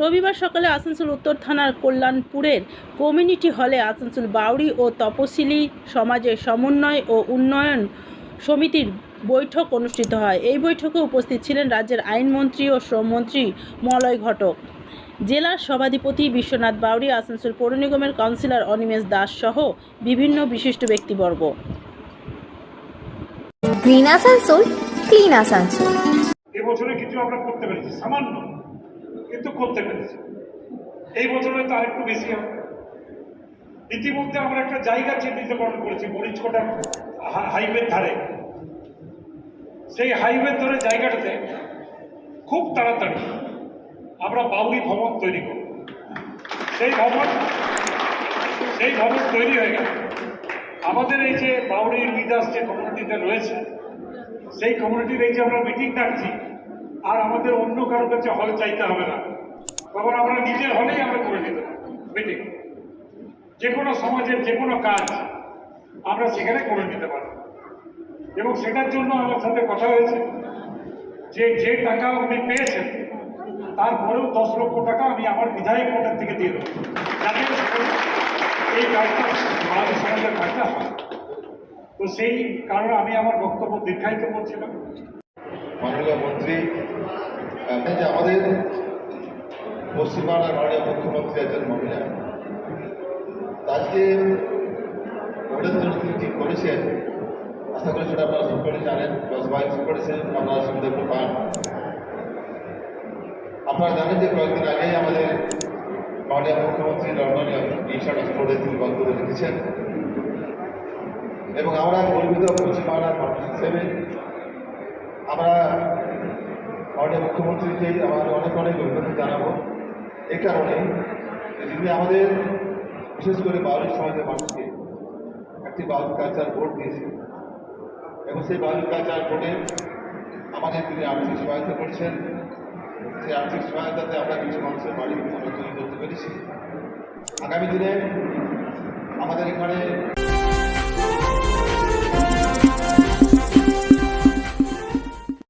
রবিবার সকালে আসানসোল উত্তর থানার কল্যাণপুরের কমিউনিটি হলে আসানসোল বাউরি ও তপশিলি সমাজের সমন্বয় ও উন্নয়ন সমিতির বৈঠক অনুষ্ঠিত হয়। এই বৈঠকে উপস্থিত ছিলেন রাজ্যের আইনমন্ত্রী ও শ্রমমন্ত্রী মলয় ঘটক। জেলার সভাধিপতি বিশ্বনাথ বাউরি আসানসোল পৌর নিগমের কাউন্সিলর অনিমেশ দাস সহ বিভিন্ন বিশিষ্ট ব্যক্তিবর্গ। গ্রিন আসানসোল ক্লিন আসানসোল এবছরে কিছু আমরা করতে পেরেছি, সামান্য, কিন্তু করতে পেরেছি। এই বছরে তো আরেকটু বেশি হবে। ইতিমধ্যে আমরা একটা জায়গা চিহ্নিতকরণ করেছি মরিচকোটা হাইওয়ের ধারে। সেই হাইওয়ের ধরে জায়গাটাতে খুব তাড়াতাড়ি আমরা বাউরি ভবন তৈরি করব। সেই ভবন সেই ভবন তৈরি হয়ে গেল। আমাদের এই যে বাউরি রুইদাস যে কমিউনিটিটা রয়েছে সেই কমিউনিটির এই যে আমরা মিটিং ডাকছি, আর আমাদের অন্য কারোর কাছে হল চাইতে হবে না। তখন আমরা নিজের হলেই আমরা করে নিতে মিটিং যে কোনো সমাজের যে কোনো কাজ আমরা সেখানে করে নিতে পারব। এবং সেটার জন্য আমার সাথে কথা হয়েছে যে যে টাকা উনি পেয়েছেন তারপরেও দশ লক্ষ টাকা আমি আমার বিধায়ক কোটার থেকে দিয়ে দেবো। এই কাজটা বাংলাদেশ সমাজের কাজটা হয়। তো সেই কারণে আমি আমার বক্তব্য দীর্ঘায়িত করছিলাম মাননীয় মন্ত্রী যে আমাদের পশ্চিমবাংলার মাননীয় মুখ্যমন্ত্রী একজন মহিলা তা আজকে ভোটের জন্য তিনি ঠিক করেছেন। আশা করি সেটা আপনারা সকলে জানেন সবাই করেছেন, আপনারা সুবিধা পান। আপনারা জানেন যে কয়েকদিন আগেই আমাদের মাননীয় মুখ্যমন্ত্রী লন্ডনে ইনশার্ট স্টোরে তিনি বক্তব্য রেখেছেন। এবং আমরা গর্বিত পশ্চিমবাংলার মানুষ হিসেবে আমরা মাননীয় মুখ্যমন্ত্রীকে আমার অনেক অনেক অভিনন্দন জানাব। এ কারণে যে তিনি আমাদের, বিশেষ করে বাউরি সমাজের মানুষকে একটি বাউরি কালচার ভোট দিয়েছেন এবং সেই বাউরি কালচার ভোটে আমাদের তিনি আর্থিক সহায়তা করছেন। সেই আর্থিক সহায়তাতে আমরা কিছু মানুষের বাড়ি আমরা তৈরি করতে পেরেছি। আগামী দিনে আমাদের এখানে